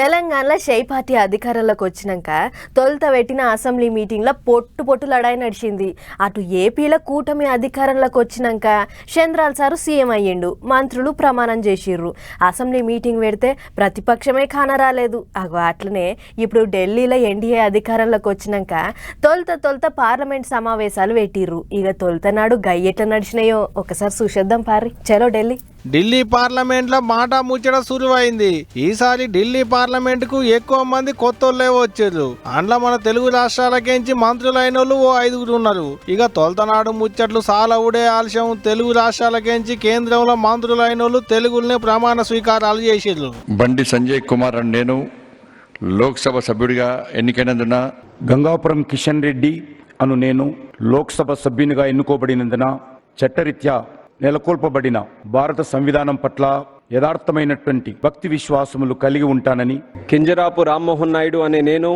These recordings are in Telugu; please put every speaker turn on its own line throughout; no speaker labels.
తెలంగాణలో షై పార్టీ అధికారంలోకి వచ్చినాక తొలుత పెట్టిన అసెంబ్లీ మీటింగ్లో పొట్టు పొట్టు లడాయి నడిచింది. అటు ఏపీలో కూటమి అధికారంలోకి వచ్చినాక చంద్రాల్ సారు సీఎం అయ్యిండు మంత్రులు ప్రమాణం చేసిర్రు. అసెంబ్లీ మీటింగ్ పెడితే ప్రతిపక్షమే కానరాలేదు అగో అట్లనే ఇప్పుడు ఢిల్లీలో ఎన్డీఏ అధికారంలోకి వచ్చినాక తొలుత తొలుత పార్లమెంట్ సమావేశాలు పెట్టిర్రు. ఇక తొలుత నాడు గయ్యెట్ల నడిచినాయో? ఒకసారి చూసేద్దాం పారి. చలో ఢిల్లీ.
ఢిల్లీ పార్లమెంట్లో మాట ముచ్చట సురువైంది ఈసారి ఢిల్లీ పార్లమెంట్కు ఎక్కువ మంది కొత్తోళ్ళే వచ్చారు. అందులో మన తెలుగు రాష్ట్రాలకేంచి మంత్రులైన వాళ్ళు ఓ ఐదుగురు ఉన్నారు. ఇక తొలతనాడు ముచ్చట్లు సాలవుడే ఆలస్యం తెలుగు రాష్ట్రాలకేంచి కేంద్రంలో మంత్రులైన వాళ్ళు తెలుగుల్ని ప్రమాణ స్వీకారాలు చేసారు
బండి సంజయ్ కుమార్ అని నేను లోక్సభ సభ్యుడిగా ఎన్నికైనందున
గంగాపురం కిషన్ రెడ్డి అను నేను లోక్సభ సభ్యునిగా ఎన్నుకోబడినందున చట్టరీత్యా నెలకొల్పబడిన భారత సంవిధానం పట్ల యథార్థమైనటువంటి భక్తి విశ్వాసములు కలిగి ఉంటానని
కింజరాపు రామ్మోహన్ నాయుడు అనే నేను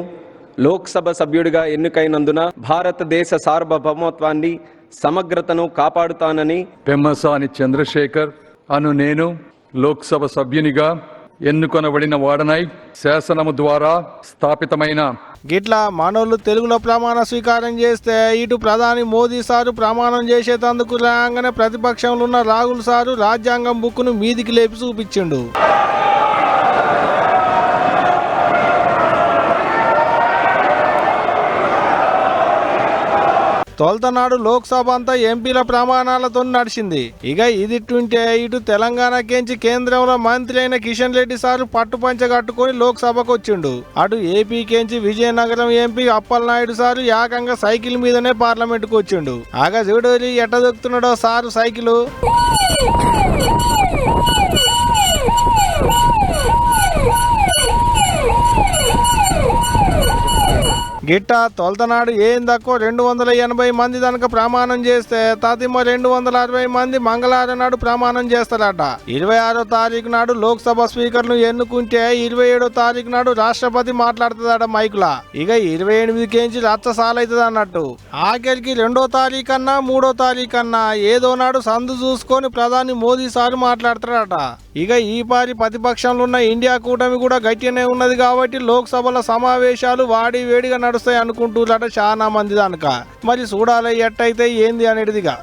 లోక్సభ సభ్యుడిగా ఎన్నికైనందున భారతదేశ సార్వభౌమత్వాన్ని సమగ్రతను కాపాడుతానని
పెమ్మసాని చంద్రశేఖర్ అను నేను లోక్సభ సభ్యునిగా ఎన్నుకొనబడిన వాడనై శాసనము ద్వారా స్థాపితమైన.
గిట్లా మనోళ్ళు తెలుగులో ప్రమాణ స్వీకారం చేస్తే ఇటు ప్రధాని మోదీ సారు ప్రమాణం చేసేటందుకు రాగానే ప్రతిపక్షంలో ఉన్న రాహుల్ సారు రాజ్యాంగం బుక్ను మీదికి లేపి చూపించిండు. తొలతనాడు లోక్సభ అంతా ఎంపీల ప్రమాణాలతో నడిచింది. ఇక ఇది ట్వంటీ ఇటు తెలంగాణకేంచి కేంద్రంలో మంత్రి అయిన కిషన్ రెడ్డి సారు పట్టుపంచ కట్టుకొని లోక్సభకు వచ్చిండు. అటు ఏపీకేంచి విజయనగరం ఎంపీ అప్పలనాయుడు సారు ఏకంగా సైకిల్ మీదనే పార్లమెంట్కు వచ్చిండు. ఆగా చూడు ఎట్ట దొక్కుతున్నాడో సారు సైకిల్? గిట్ట తొలతనాడు ఏం తక్కువ? రెండు వందల ఎనభై మంది దానికి ప్రమాణం చేస్తే తదిమ రెండు వందల అరవై మంది మంగళవారం నాడు ప్రమాణం చేస్తారట. ఇరవై ఆరో తారీఖు నాడు లోక్సభ స్పీకర్ను ఎన్నుకుంటే ఇరవై ఏడో తారీఖు నాడు రాష్ట్రపతి మాట్లాడుతుందట మైకులా. ఇక ఇరవై ఎనిమిది కేంచి రచ్చసాలవుతుంది అన్నట్టు. ఆఖరికి రెండో తారీఖు అన్నా మూడో తారీఖు అన్నా ఏదో నాడు సందు చూసుకొని ప్రధాని మోదీ సార్ మాట్లాడతాడట ఇక ఈ పారి ప్రతిపక్షంలో ఉన్న ఇండియా కూటమి కూడా గట్టినే ఉన్నది కాబట్టి లోక్సభల సమావేశాలు వాడి వేడిగా నడుస్తాయి అనుకుంటున్నారట చాలా మంది దానక. మరి చూడాలి ఎట్టయితే ఏంది అనేటిదిగా.